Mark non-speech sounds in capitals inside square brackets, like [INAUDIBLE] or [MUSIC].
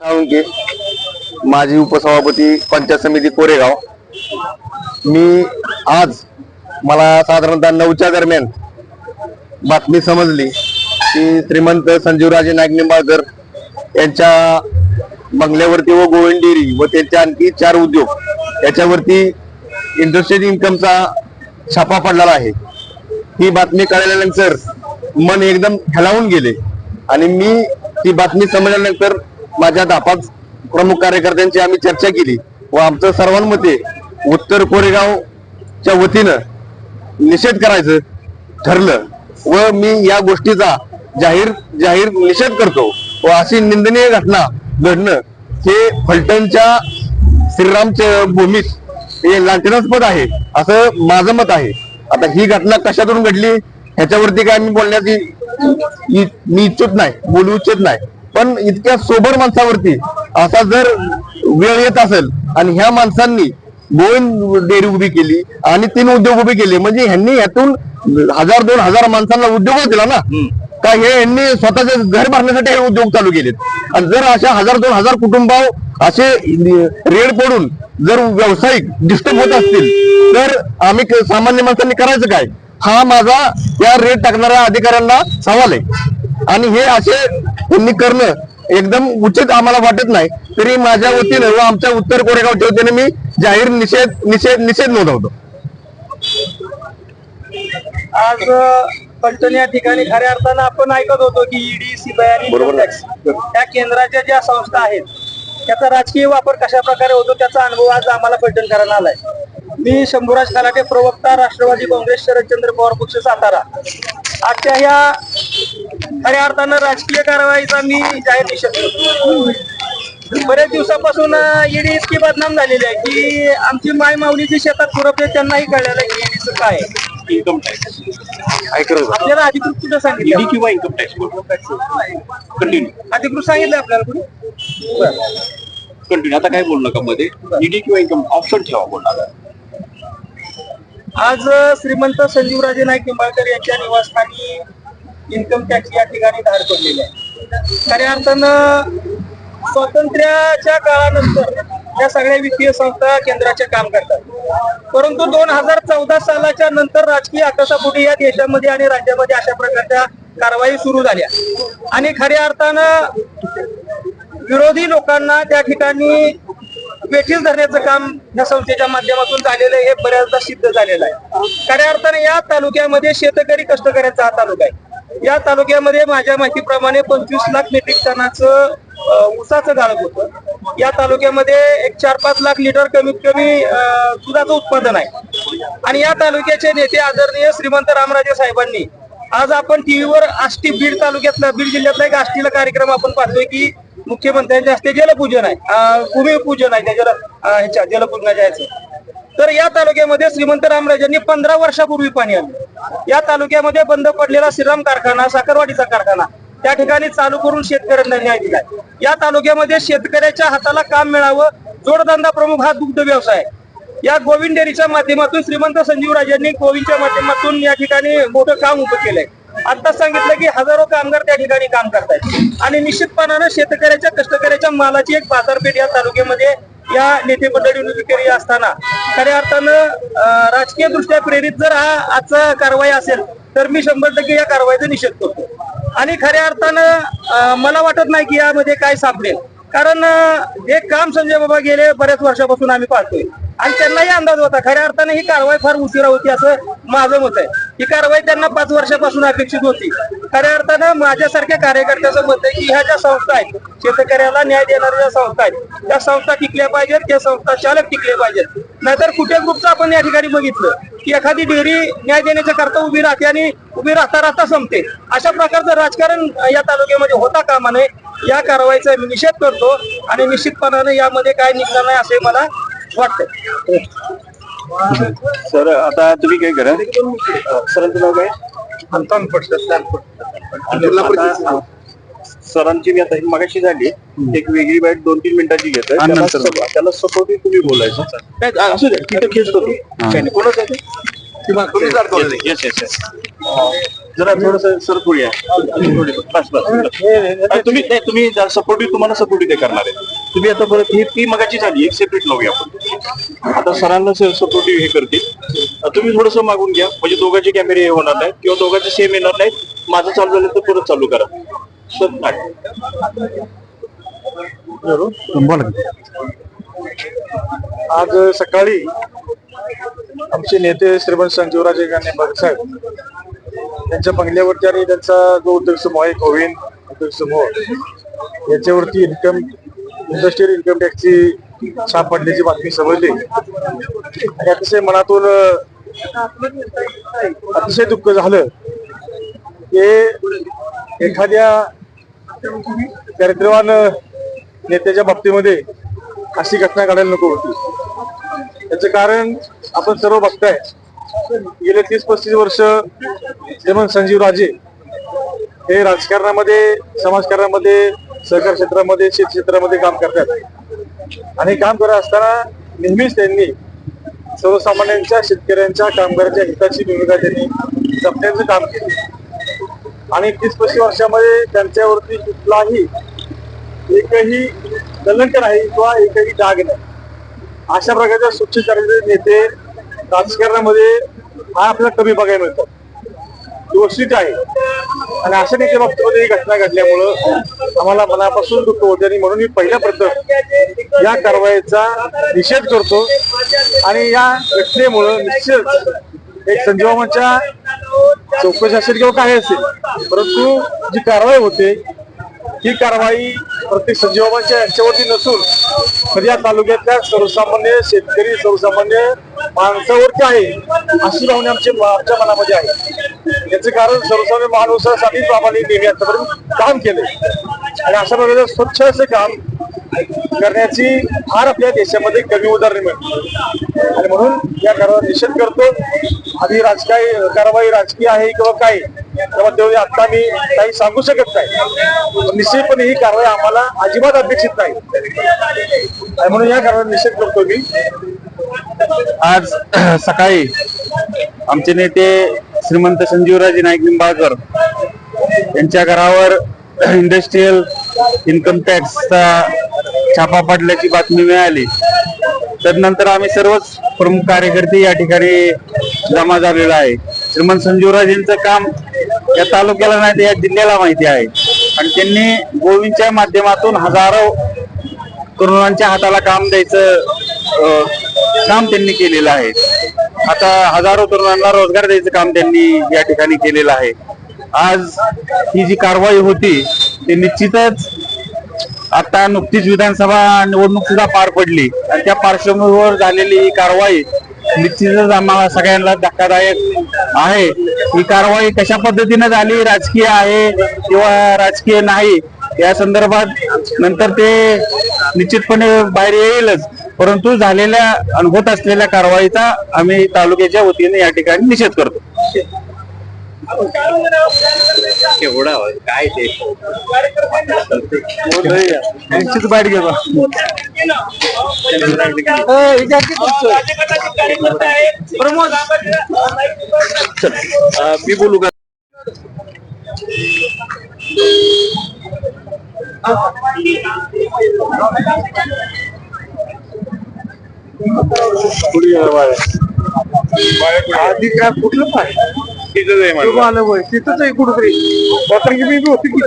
साळुंके माजी उपसभापती पंचायत समिती कोरेगाव. मी आज मला साधारणतः नऊच्या दरम्यान बातमी समजली की श्रीमंत संजीवराजे नाईक निंबाळकर यांच्या बंगल्यावरती व गोविंद डेअरी व त्यांच्या आणखी चार उद्योग याच्यावरती इंटरेस्टेड इन्कमचा छापा पडलेला आहे. ही बातमी कळल्यानंतर मन एकदम हलावून गेले आणि मी ती बातमी समजल्यानंतर माझ्या दापाच प्रमुख कार्यकर्त्यांची आम्ही चर्चा केली व आमचं सर्वांमध्ये उत्तर कोरेगावच्या वतीनं निषेध करायचं ठरलं व मी या गोष्टीचा जाहीर जाहीर निषेध करतो व अशी निंदनीय घटना घडणं हे फलटणच्या श्रीरामच्या भूमीत हे लांछनास्पद आहे असं माझं मत आहे. आता ही घटना कशातून घडली ह्याच्यावरती काय मी बोलण्याची इ- मी इच्छुक नाही बोलू इच्छित नाही. पण इतक्या सोबर माणसावरती असा जर वेळ येत असेल आणि ह्या माणसांनी गोविंद डेअरी उभी केली आणि तीन उद्योग उभे केले म्हणजे ह्यांनी ह्यातून हजार दोन हजार माणसांना उद्योग दिला ना? का हे यांनी स्वतःचे घर भरण्यासाठी हे उद्योग चालू केलेत? आणि जर अशा हजार दोन हजार कुटुंबाव असे रेड पडून जर व्यावसायिक डिस्टर्ब होत असतील तर आम्ही सामान्य माणसांनी करायचं काय? हा माझा या रेट टाकणाऱ्या अधिकाऱ्यांना सवाल आहे. आणि हे असे त्यांनी करणं एकदम उचित आम्हाला वाटत नाही. तरी माझ्या वतीनं व आमच्या उत्तर कोरेगावच्या वतीने मी जाहीर निषेध निषेध निषेध नोंदवतो. आज पलटण या ठिकाणी खऱ्या अर्थानं आपण ऐकत होतो की ईडी सीबीआय आणि या केंद्राच्या ज्या संस्था आहेत त्याचा राजकीय वापर कशा प्रकारे होतो त्याचा अनुभव आज आम्हाला पलटण करायला आलाय. मी शंभूराज खलाटे प्रवक्ता राष्ट्रवादी काँग्रेस शरदचंद्र पवार पक्ष सातारा. आजच्या ह्या खऱ्या अर्थानं राजकीय कारवाईचा मी जाहीर निषेध करतो बऱ्याच दिवसापासून ईडी इतकी बदनाम झालेली आहे की आमची माय माऊली जी शेतात खुरपते त्यांनाही कळलेलं आहे की ईडीचं काय आहे. इन्कम टॅक्स आपल्याला अधिकृत कुठं सांगितलं? किंवा इन्कम टॅक्स कंटिन्यू अधिकृत सांगितलं आपल्याला कुणी? कंटिन्यू आता काय बोलू नका मध्ये. ईडी किंवा इन्कम ऑप्शन ठेवा बोलणार आज श्रीमंत संजीवराजे नाईक निंबाळकर यांच्या निवासस्थानी इन्कम टॅक्स या ठिकाणी धार पडलेली आहे. खऱ्या अर्थानं स्वातंत्र्याच्या काळानंतर या सगळ्या वित्तीय संस्था केंद्राचे काम करतात. परंतु दोन हजार चौदा सालाच्या नंतर राजकीय आकाशापुढे या देशामध्ये आणि राज्यामध्ये अशा प्रकारच्या कारवाई सुरू झाल्या. आणि खऱ्या अर्थानं विरोधी लोकांना त्या ठिकाणी वेठीस धरण्याचं काम या संस्थेच्या माध्यमातून झालेलं आहे हे बऱ्याचदा सिद्ध झालेलं आहे. खऱ्या अर्थाने या तालुक्यामध्ये शेतकरी कष्टकऱ्यांचा हा तालुका आहे. या तालुक्यामध्ये माझ्या माहितीप्रमाणे पंचवीस लाख मेट्रिक टनाचं ऊसाचं गाळप होतं. या तालुक्यामध्ये एक चार पाच लाख लिटर कमीत कमी दुधाचं उत्पादन आहे. आणि या तालुक्याचे नेते आदरणीय श्रीमंत रामराजे साहेबांनी आज आपण टीव्हीवर आष्टी बीड तालुक्यातला बीड जिल्ह्यातला एक आष्टीला कार्यक्रम आपण पाहतोय की मुख्यमंत्र्यांच्या हस्ते जलपूजन आहे. अं, भूमिपूजन आहे. त्याच्या ह्याच्या जलपूजनाच्या ह्याचं तर या तालुक्यामध्ये श्रीमंत रामराजांनी पंधरा वर्षापूर्वी पाणी आले या तालुक्यामध्ये बंद पडलेला श्रीराम कारखाना साखरवाडीचा कारखाना त्या ठिकाणी चालू करून शेतकऱ्यांना न्याय दिलाय. या तालुक्यामध्ये शेतकऱ्याच्या हाताला काम मिळावं जोडधंदा प्रमुख हा दुग्ध व्यवसाय या गोविंद डेअरीच्या माध्यमातून श्रीमंत संजीवराजांनी गोविंदच्या माध्यमातून या ठिकाणी मोठं काम उभं केलंय. आता सांगितलं की हजारो कामगार त्या ठिकाणी काम करतायत. आणि निश्चितपणानं शेतकऱ्याच्या कष्टकऱ्याच्या मालाची एक बाजारपेठ या तालुक्यामध्ये या नेते मंडळी असताना. खऱ्या अर्थानं राजकीय दृष्ट्या प्रेरित जर हा आजचा कारवाई असेल तर मी शंभर टक्के या कारवाईचा निषेध करतो. आणि खऱ्या अर्थानं मला वाटत नाही की यामध्ये काय सापडेल. कारण जे हे काम संजय बाबा गेले बऱ्याच वर्षापासून आम्ही पाहतोय. आणि त्यांनाही अंदाज होता. खऱ्या अर्थानं ही कारवाई फार उशिरा होती असं माझं मत आहे. ही कारवाई त्यांना पाच वर्षापासून अपेक्षित होती. खऱ्या अर्थानं माझ्यासारख्या कार्यकर्त्याचं मत आहे की ह्या ज्या संस्था आहेत शेतकऱ्याला न्याय देणाऱ्या ज्या संस्था आहेत त्या संस्था टिकल्या पाहिजेत त्या संस्था चालक टिकले पाहिजेत. नाहीतर कुठे ग्रुपचं आपण या ठिकाणी बघितलं की एखादी डेअरी न्याय देण्याच्या करता उभी राहते आणि उभी राहता राहता संपते. अशा प्रकारचं राजकारण या तालुक्यामध्ये होता कामा नये. या कारवाईचा मी निषेध करतो आणि निश्चितपणाने यामध्ये काय निघणार नाही असे मला वाटतंय. सर आता तुम्ही काय करा? सरांचं नाव काय? आता सरांची मी आता ही मगाशी झाली. एक वेगळी बाईट दोन तीन मिनिटाची घेतोय. आणि त्याला नंतर- सप- त्याला सपोर्टिव तुम्ही बोलायचं. काय असू दे तिथे खेचतो नाही. कोणाचं आहे? Yes, yes, yes. जरा थोडस सर थोडी बस बस. आणि तुम्ही नाही तुम्ही सपोर्टिव्ह तुम्हाला सपोर्टिव्ह ते करणार आहे. तुम्ही आता परत ही ती मगाची झाली एक सेपरेट लावूया आपण. आता सरांना सपोर्टिव्ह हे करतील. आता तुम्ही थोडस मागून घ्या. म्हणजे दोघांचे कॅमेरे हे होणार नाही किंवा दोघांचे सेम येणार नाहीत. माझं चालू झालं तर परत चालू करा. सर नाही आज सकाळी आमचे नेते श्रीमंत संजीवराजे गांधी साहेब त्यांच्या बंगल्यावरती आणि त्यांचा जो उद्योग समूह आहे कोविन उद्योग समूह याच्यावरती इन्कम इंडस्ट्रियल इन्कम टॅक्सची छाप पडल्याची बातमी समजली. आणि अतिशय मनातून अतिशय दुःख झालं की एखाद्या चारित्र्यवान नेत्याच्या बाबतीमध्ये अशी घटना घडायला नको होती. याचं कारण आपण सर्व बघताय. गेले तीस पस्तीस वर्ष श्रीमंत संजीव राजे हे राजकारणामध्ये समाजकारणामध्ये सहकार क्षेत्रामध्ये शेत क्षेत्रामध्ये काम करतात. आणि काम करत असताना नेहमीच त्यांनी सर्वसामान्यांच्या शेतकऱ्यांच्या कामगारांच्या हिताची भूमिका त्यांनी जपण्याचं काम केलं. आणि तीस पस्तीस वर्षामध्ये त्यांच्यावरती कुठलाही एकही कलंक नाही किंवा एकही डाग नाही. अशा प्रकारच्या स्वच्छ चारित्र्य नेते राजकारणामध्ये हा आपल्याला कमी बघायला मिळतात. दोषीच आहे. आणि अशा नेते बाबतीमध्ये ही घटना घडल्यामुळं आम्हाला मनापासून दुःख होते आणि म्हणून मी पहिल्या प्रथम या कारवाईचा निषेध करतो. आणि या घटनेमुळं निश्चित एक संजीवामाच्या चौकशी असेल किंवा काय असेल परंतु जी कारवाई होते ही कारवाई प्रत्येक संजीवाबांच्या यांच्यावरती नसून तर या तालुक्यातल्या सर्वसामान्य शेतकरी सर्वसामान्य माणसावरती आहे. अशी भावना आमच्या आमच्या मनामध्ये आहे. याचं कारण सर्वसामान्य माणसासाठी आम्हाला नेहमी आतापर्यंत काम केले आणि अशा प्रकारे स्वच्छ असं काम करण्याची फार आपल्या देशामध्ये कमी उदाहरण मिळते आणि म्हणून या कारवाई निषेध करतो आधी राजकीय कारवाई राजकीय आहे किंवा काय तेव्हा तेवढी आता मी काही सांगू शकत नाही. पण निश्चितपणे ही कारवाई आम्हाला अजिबात अपेक्षित नाही. म्हणून या कारवाई निषेध करतो मी. आज [CLEARS THROAT] सकाळी आमचे नेते श्रीमंत संजीवराजे नाईक निंबाळकर यांच्या घरावर इंडस्ट्रीयल इन्कम टॅक्सचा छापा पडल्याची बातमी मिळाली. तदनंतर आम्ही सर्वच प्रमुख कार्यकर्ते या ठिकाणी जमा झालेला आहे. श्रीमंत संजीवराजेंचं काम या तालुक्याला नाही तर या जिल्ह्याला माहिती आहे. आणि त्यांनी गोविंदच्या माध्यमातून हजारो तरुणांच्या हाताला काम द्यायचं अं, काम त्यांनी केलेलं आहे. आता हजारो तरुणांना रोजगार द्यायचं काम त्यांनी या ठिकाणी केलेलं आहे. आज ही जी कारवाई होती ती निश्चितच आता नुकतीच विधानसभा निवडणूक सुद्धा पार पडली. आणि त्या पार्श्वभूमीवर झालेली ही कारवाई निश्चितच आम्हाला सगळ्यांना धक्कादायक आहे. ही कारवाई कशा पद्धतीने झाली राजकीय आहे किंवा राजकीय नाही या संदर्भात नंतर ते निश्चितपणे बाहेर येईलच. परंतु झालेल्या होत असलेल्या कारवाईचा आम्ही तालुक्याच्या वतीने या ठिकाणी निषेध करतो. एवढा काय ते? बाहेर मी बोलू का? आधी काय कुठलं पाय तिथं आहे मला. आलं वय तिथंच आहे कुठंतरी. कारण की मी होती की